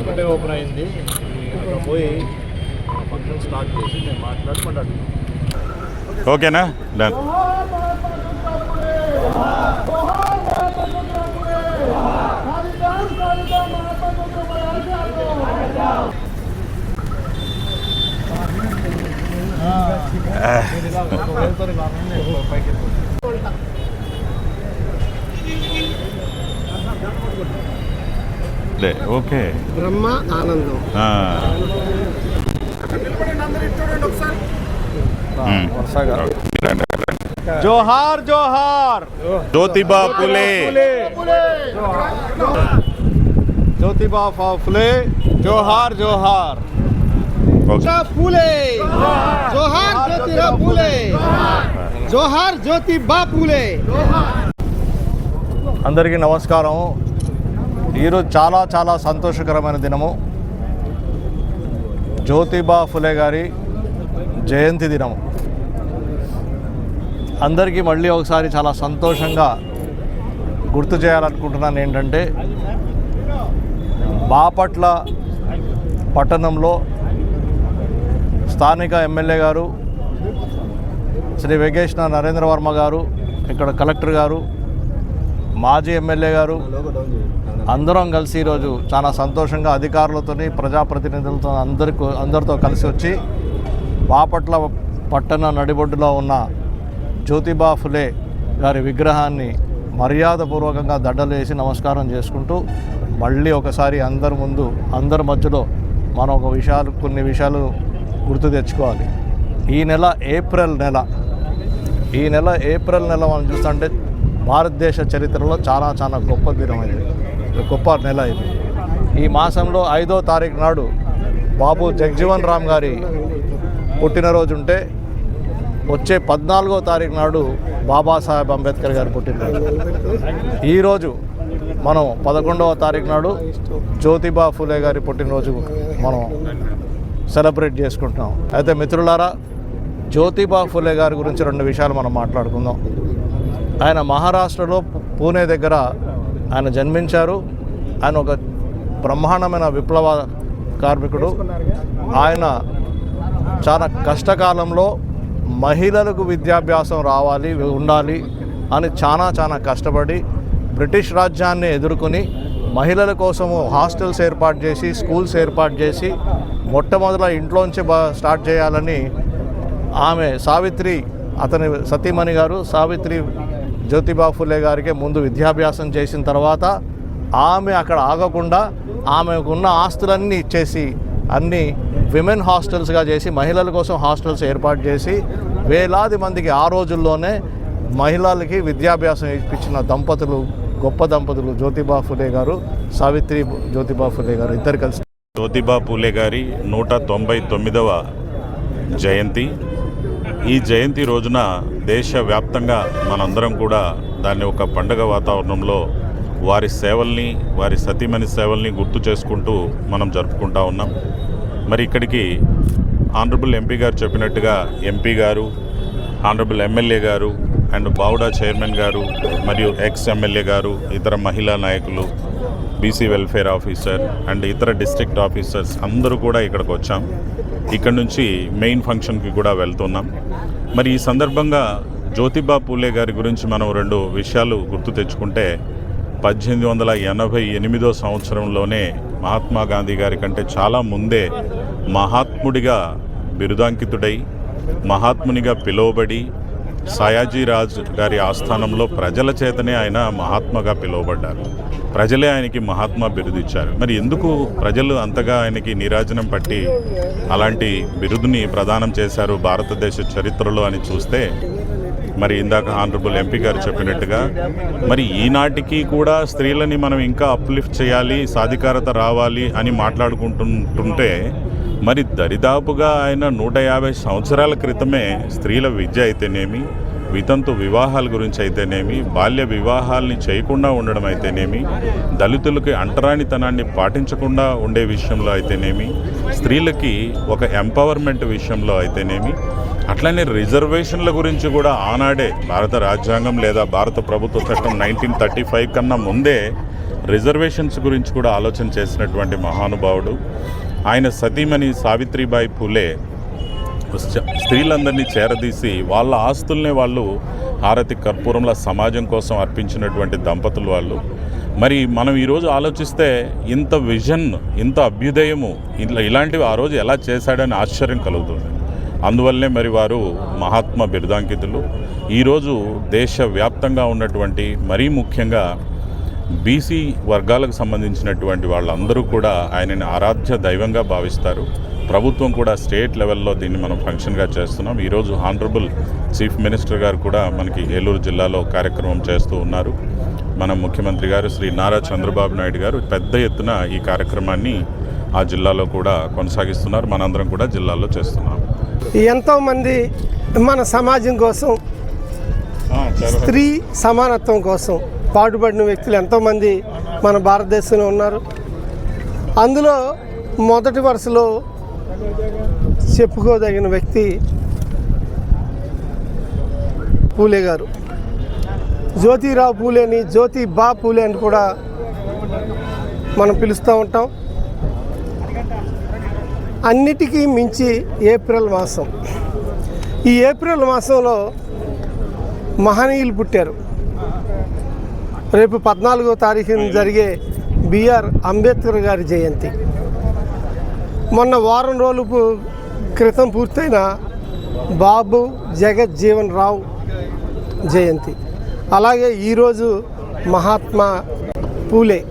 ఒకటే ఓపెన్ అయింది. అక్కడ పోయి ఫంక్షన్ స్టార్ట్ చేసి నేను మాట్లాడుకుంటాను. ఓకేనా? డన్. ఓకే బ్రహ్మ ఆనందం ఆ. మ్మ్. రండి, రండి. జోహార్ జోహార్ జ్యోతిబా పులే జ్యోతిబా ఫా- ఫులే జోహార్ జోహార్ ఓకే. పూలే జోహార్ జ్యోతిరావు పూలే జోహార్ జ్యోతిబా బాపులే. అందరికీ నమస్కారం. ఈరోజు చాలా చాలా సంతోషకరమైన దినము. జ్యోతిబా ఫులే గారి జయంతి దినము. అందరికీ మళ్ళీ ఒకసారి చాలా సంతోషంగా గుర్తు చేయాలనుకుంటున్నాను ఏంటంటే బాపట్ల పట్టణంలో స్థానిక ఎమ్మెల్యే గారు శ్రీ వెంకటేశ్వర నరేంద్ర వర్మ గారు ఇక్కడ కలెక్టర్ గారు మాజీ ఎమ్మెల్యే గారు అందరం కలిసి ఈరోజు చాలా సంతోషంగా అధికారులతోని ప్రజాప్రతినిధులతో అందరికీ అందరితో కలిసి వచ్చి బాపట్ల పట్టణ నడిబొడ్డులో ఉన్న జ్యోతిబా ఫులే గారి విగ్రహాన్ని మర్యాదపూర్వకంగా దండలు వేసి నమస్కారం చేసుకుంటూ మళ్ళీ ఒకసారి అందరి ముందు అందరి మధ్యలో మనం ఒక విషయాలు కొన్ని విషయాలు గుర్తు తెచ్చుకోవాలి. ఈ నెల ఏప్రిల్ నెల. ఈ నెల ఏప్రిల్ నెల మనం చూస్తుంటే భారతదేశ చరిత్రలో చాలా చాలా గొప్ప దినం ఇది. గొప్ప నెల ఇది. ఈ మాసంలో ఐదో తారీఖు నాడు బాబు జగ్జీవన్ రామ్ గారి పుట్టినరోజు ఉంటే వచ్చే పద్నాలుగో తారీఖు నాడు బాబాసాహెబ్ అంబేద్కర్ గారి పుట్టినరోజు. ఈరోజు మనం పదకొండవ తారీఖు నాడు జ్యోతిబా ఫులే గారి పుట్టినరోజు మనం సెలబ్రేట్ చేసుకుంటున్నాం. అయితే మిత్రులారా జ్యోతిబా ఫులే గారి గురించి రెండు విషయాలు మనం మాట్లాడుకుందాం. ఆయన మహారాష్ట్రలో పూణే దగ్గర ఆయన జన్మించారు. ఆయన ఒక బ్రహ్మాండమైన విప్లవ కార్మికుడు. ఆయన చాలా కష్టకాలంలో మహిళలకు విద్యాభ్యాసం రావాలి ఉండాలి అని చాలా చాలా కష్టపడి బ్రిటిష్ రాజ్యాన్ని ఎదుర్కొని మహిళల కోసము హాస్టల్స్ ఏర్పాటు చేసి స్కూల్స్ ఏర్పాటు చేసి మొట్టమొదట ఇంట్లోంచి స్టార్ట్ చేయాలని ఆమె సావిత్రి అతని సతీమణి గారు సావిత్రి జ్యోతిబా ఫులే గారికి ముందు విద్యాభ్యాసం చేసిన తర్వాత ఆమె అక్కడ ఆగకుండా ఆమెకున్న ఆస్తులన్నీ ఇచ్చేసి అన్నీ విమెన్ హాస్టల్స్గా చేసి మహిళల కోసం హాస్టల్స్ ఏర్పాటు చేసి వేలాది మందికి ఆ రోజుల్లోనే మహిళలకి విద్యాభ్యాసం ఇప్పించిన దంపతులు గొప్ప దంపతులు జ్యోతిబా ఫులే గారు సావిత్రి జ్యోతిబా ఫులే గారు ఇద్దరు కలిసి జ్యోతిబా ఫులే గారి నూట తొంభై తొమ్మిదవ జయంతి. ఈ జయంతి రోజున దేశవ్యాప్తంగా మనందరం కూడా దాన్ని ఒక పండగ వాతావరణంలో వారి సేవల్ని వారి సతీమణి సేవల్ని గుర్తు చేసుకుంటూ మనం జరుపుకుంటా ఉన్నాం. మరి ఇక్కడికి ఆనరబుల్ ఎంపీ గారు చెప్పినట్టుగా ఎంపీ గారు ఆనరబుల్ ఎమ్మెల్యే గారు అండ్ బావుడా చైర్మన్ గారు మరియు ఎక్స్ ఎమ్మెల్యే గారు ఇతర మహిళా నాయకులు బీసీ వెల్ఫేర్ ఆఫీసర్ అండ్ ఇతర డిస్ట్రిక్ట్ ఆఫీసర్స్ అందరూ కూడా ఇక్కడికి వచ్చాం. ఇక్కడ నుంచి మెయిన్ ఫంక్షన్కి కూడా వెళ్తున్నాం. మరి ఈ సందర్భంగా జ్యోతిబా పూలే గారి గురించి మనం రెండు విషయాలు గుర్తు తెచ్చుకుంటే పద్దెనిమిది వందల ఎనభై ఎనిమిదో సంవత్సరంలోనే మహాత్మా గాంధీ గారి కంటే చాలా ముందే మహాత్ముడిగా బిరుదాంకితుడై మహాత్మునిగా పిలువబడి సయాజీరాజ్ గారి ఆస్థానంలో ప్రజల చేతనే ఆయన మహాత్మగా పిలువబడ్డారు. ప్రజలే ఆయనకి మహాత్మా బిరుదిచ్చారు మరి ఎందుకు ప్రజలు అంతగా ఆయనకి నీరాజనం పట్టి అలాంటి బిరుదుని ప్రదానం చేశారు భారతదేశ చరిత్రలో అని చూస్తే? మరి ఇందాక ఆనరబుల్ ఎంపీ గారు చెప్పినట్టుగా మరి ఈనాటికి కూడా స్త్రీలని మనం ఇంకా అప్లిఫ్ట్ చేయాలి సాధికారత రావాలి అని మాట్లాడుకుంటుంటుంటే మరి దరిదాపుగా ఆయన నూట యాభై సంవత్సరాల క్రితమే స్త్రీల విద్య అయితేనేమి వితంతు వివాహాల గురించి అయితేనేమి బాల్య వివాహాల్ని చేయకుండా ఉండడం అయితేనేమి దళితులకి అంటరానితనాన్ని పాటించకుండా ఉండే విషయంలో అయితేనేమి స్త్రీలకి ఒక ఎంపవర్మెంట్ విషయంలో అయితేనేమి అట్లనే రిజర్వేషన్ల గురించి కూడా ఆనాడే భారత రాజ్యాంగం లేదా భారత ప్రభుత్వ చట్టం నైన్టీన్ థర్టీ ఫైవ్ కన్నా ముందే రిజర్వేషన్స్ గురించి కూడా ఆలోచన చేసినటువంటి మహానుభావుడు. ఆయన సతీమణి సావిత్రిబాయి పూలే స్త్రీలందరినీ చేరదీసి వాళ్ళ ఆస్తుల్ని వాళ్ళు హారతి కర్పూరంలో సమాజం కోసం అర్పించినటువంటి దంపతులు వాళ్ళు. మరి మనం ఈరోజు ఆలోచిస్తే ఇంత విజన్ ఇంత అభ్యుదయము ఇట్లా ఇలాంటివి ఆ రోజు ఎలా చేశాడని ఆశ్చర్యం కలుగుతుంది. అందువల్లనే మరి వారు మహాత్మా బిరుదాంకితులు. ఈరోజు దేశవ్యాప్తంగా ఉన్నటువంటి మరీ ముఖ్యంగా బీసీ వర్గాలకు సంబంధించినటువంటి వాళ్ళందరూ కూడా ఆయనని ఆరాధ్య దైవంగా భావిస్తారు. ప్రభుత్వం కూడా స్టేట్ లెవెల్లో దీన్ని మనం ఫంక్షన్గా చేస్తున్నాం. ఈరోజు హానరబుల్ చీఫ్ మినిస్టర్ గారు కూడా మనకి ఏలూరు జిల్లాలో కార్యక్రమం చేస్తూ ఉన్నారు. మన ముఖ్యమంత్రి గారు శ్రీ నారా చంద్రబాబు నాయుడు గారు పెద్ద ఎత్తున ఈ కార్యక్రమాన్ని ఆ జిల్లాలో కూడా కొనసాగిస్తున్నారు. మనందరం కూడా జిల్లాలో చేస్తున్నాం. ఎంతోమంది మన సమాజం కోసం స్త్రీ సమానత్వం కోసం పాటుపడిన వ్యక్తులు ఎంతోమంది మన భారతదేశంలో ఉన్నారు. అందులో మొదటి వరుసలో చెప్పుకోదగిన వ్యక్తి పూలే గారు. జ్యోతిరావు పూలేని జ్యోతి బా పూలే అని కూడా మనం పిలుస్తూ ఉంటాం. అన్నిటికీ మించి ఏప్రిల్ మాసం. ఈ ఏప్రిల్ మాసంలో మహనీయులు పుట్టారు. రేపు పద్నాలుగో తారీఖున జరిగే బిఆర్ అంబేద్కర్ గారి జయంతి. మొన్న వారం రోజులు క్రితం పూర్తయిన బాబు జగజ్జీవన్ రావు జయంతి. అలాగే ఈరోజు మహాత్మా పూలే.